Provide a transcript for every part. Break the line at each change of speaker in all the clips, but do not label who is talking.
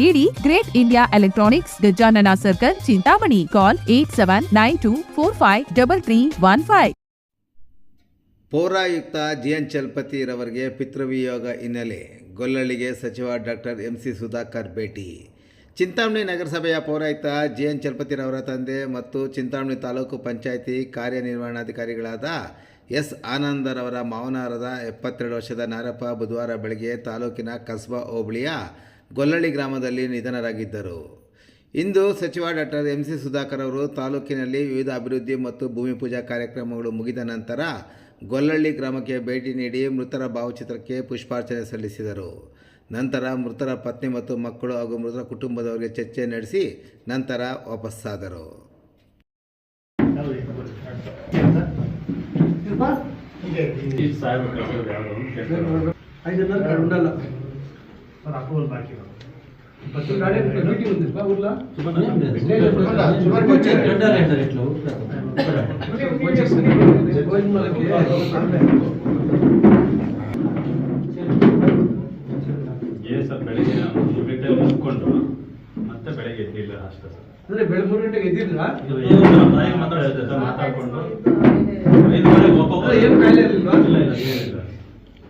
ನೀಡಿ great India electronics Gajanana circle, Chintamani. Call eight seven nine two four five double three one five.
ಪೌರಾಯುಕ್ತ G N ಚಲಪತಿರವರಿಗೆ ಪಿತೃವಿಯೋಗ ಹಿನ್ನೆಲೆ ಗೊಲ್ಲಳಿಗೆ ಸಚಿವ ಡಾಕ್ಟರ್ ಎಂ ಸಿ ಸುಧಾಕರ್ ಭೇಟಿ. ಚಿಂತಾಮಣಿ ನಗರಸಭೆಯ ಪೌರಾಯುಕ್ತ ಜಿ ಎನ್ ಚಲಪತಿರವರ ತಂದೆ ಮತ್ತು ಚಿಂತಾಮಣಿ ತಾಲೂಕು ಪಂಚಾಯಿತಿ ಕಾರ್ಯನಿರ್ವಹಣಾಧಿಕಾರಿಗಳಾದ ಎಸ್ ಆನಂದರವರ ಮಾವನಾರದ ಎಪ್ಪತ್ತೆರಡು ವರ್ಷದ ನಾರಪ್ಪ ಬುಧವಾರ ಬೆಳಗ್ಗೆ ತಾಲೂಕಿನ ಕಸ್ಬಾ ಹೋಬಳಿಯ ಗೊಲ್ಲಳ್ಳಿ ಗ್ರಾಮದಲ್ಲಿ ನಿಧನರಾಗಿದ್ದರು. ಇಂದು ಸಚಿವ ಡಾಕ್ಟರ್ ಎಂ. ಸಿ. ಸುಧಾಕರ್ ಅವರು ತಾಲೂಕಿನಲ್ಲಿ ವಿವಿಧ ಅಭಿವೃದ್ಧಿ ಮತ್ತು ಭೂಮಿ ಪೂಜಾ ಕಾರ್ಯಕ್ರಮಗಳು ಮುಗಿದ ನಂತರ ಗೊಲ್ಲಳ್ಳಿ ಗ್ರಾಮಕ್ಕೆ ಭೇಟಿ ನೀಡಿ ಮೃತರ ಭಾವಚಿತ್ರಕ್ಕೆ ಪುಷ್ಪಾರ್ಚನೆ ಸಲ್ಲಿಸಿದರು. ನಂತರ ಮೃತರ ಪತ್ನಿ ಮತ್ತು ಮಕ್ಕಳು ಹಾಗೂ ಮೃತರ ಕುಟುಂಬದವರಿಗೆ ಚರ್ಚೆ ನಡೆಸಿ ನಂತರ ವಾಪಸ್ಸಾದರು.
ಈ ಸಾಹೇಬ್ರು ಕಳ್ಸೋದು ಯಾವ್ದು ಅಂತ ಕೇಳ್ತಾರೆ.
ఐదున్నర ఇక్కడ ఉండాలి
ಸರ್ ಅಪ್ರೂವಲ್ ಬಾಕಿ ಇರೋದು.
బస్సు గాడి మీటింగ్ ఉంది బా ఊర్లో
ಏ ಸರ್ ಬೆಳಿಗ್ಗೆ ನಾನು ಮಿಲಿಟರಿ ಮುಗ್ಕೊಂಡು ಮತ್ತೆ ಬೆಳಗ್ಗೆ ಎದ್ದಿಲ್ಲ ಅಷ್ಟೇ ಸರ್
ಅಂದ್ರೆ ಬೆಳಗ್ಗೆ ಮೂರು ಗಂಟೆಗೆ ಎದ್ದಿದ್ರ
ಇದು ಏನು ನಮ್ಮ ತಾಯಿಗೆ ಮಾತ್ರ ಹೇಳಿದೆ ಸರ್ ಮಾತಾಡ್ಕೊಂಡು ಐದುವರೆಗೆ ವಾಪಸ್
ಅದೇ ಏನು ಕಾಯಿಲೆ ಇರ್ಲಿಲ್ವಾ?
ಇಲ್ಲ ಇಲ್ಲ ಏನಿಲ್ಲ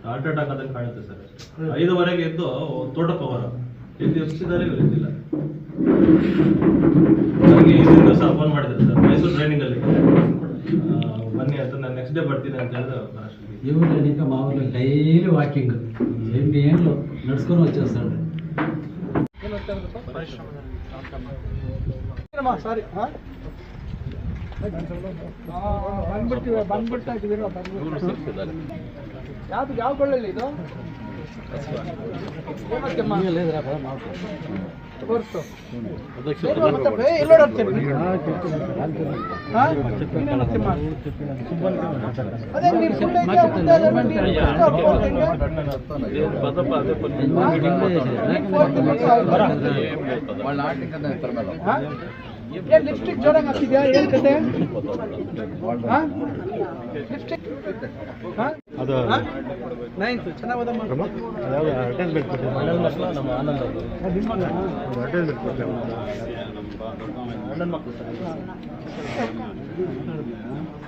ಹಾರ್ಟ್ ಅಟ್ಯಾಕ್ ಆದಂಗೆ ಕಾಣುತ್ತೆ ಸರ್ ಐದುವರೆಗೆ ಎದ್ದು ತೋಟಕ್ಕೆ ಹೋಗೋರು ಎದ್ದು ಎಬ್ಸಿದ್ದಾರೆ ಇವ್ರು ಎದ್ದಿಲ್ಲ ನನಗೆ ಇದರಿಂದ ಸಹ ಫೋನ್ ಮಾಡಿದ್ರು ಸರ್ ಮೈಸೂರು ಟ್ರೈನಿಂಗ್ ಅಲ್ಲಿ ಆ, ಬನ್ನಿ ಅಂತ ನಾನು ನೆಕ್ಸ್ಟ್ ಡೇ ಬರ್ತೀನಿ ಅಂತ ಹೇಳಿದ್ರೆ ಅಷ್ಟೊತ್ತಿಗೆ
ఇవ్వండి ఇంకా మామూలుగా డైలీ వాకింగ్ ఎనిమిది ఏళ్ళు నడుచుకొని వచ్చేస్తాడు
ಸಾರಿ ಬಂದ್ಬಿಡ್ತೀವಿ ಬಂದ್ಬಿಡ್ತಾ ಇದ್ದೀವಿ ಯಾವ್ದು ಯಾವ ಕೊಳ್ಳಲ್ಲಿ ಇದು? ಅದೇ ಏನ್ ಲಿಪ್ಸ್ಟಿಕ್ ಜೋರಾಗಿ ಹಾಕಿದ್ಯಾ ಏನ್ ಕತೆ? ಲಿಪ್ಸ್ಟಿಕ್? ನೈನ್ತ್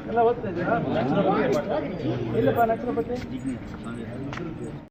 ಎಲ್ಲ ಓದ್ತಾ ಇದ್ದೀರಾ? ಇಲ್ಲಪ್ಪ ನಕ್ಷತ್ರಪತಿ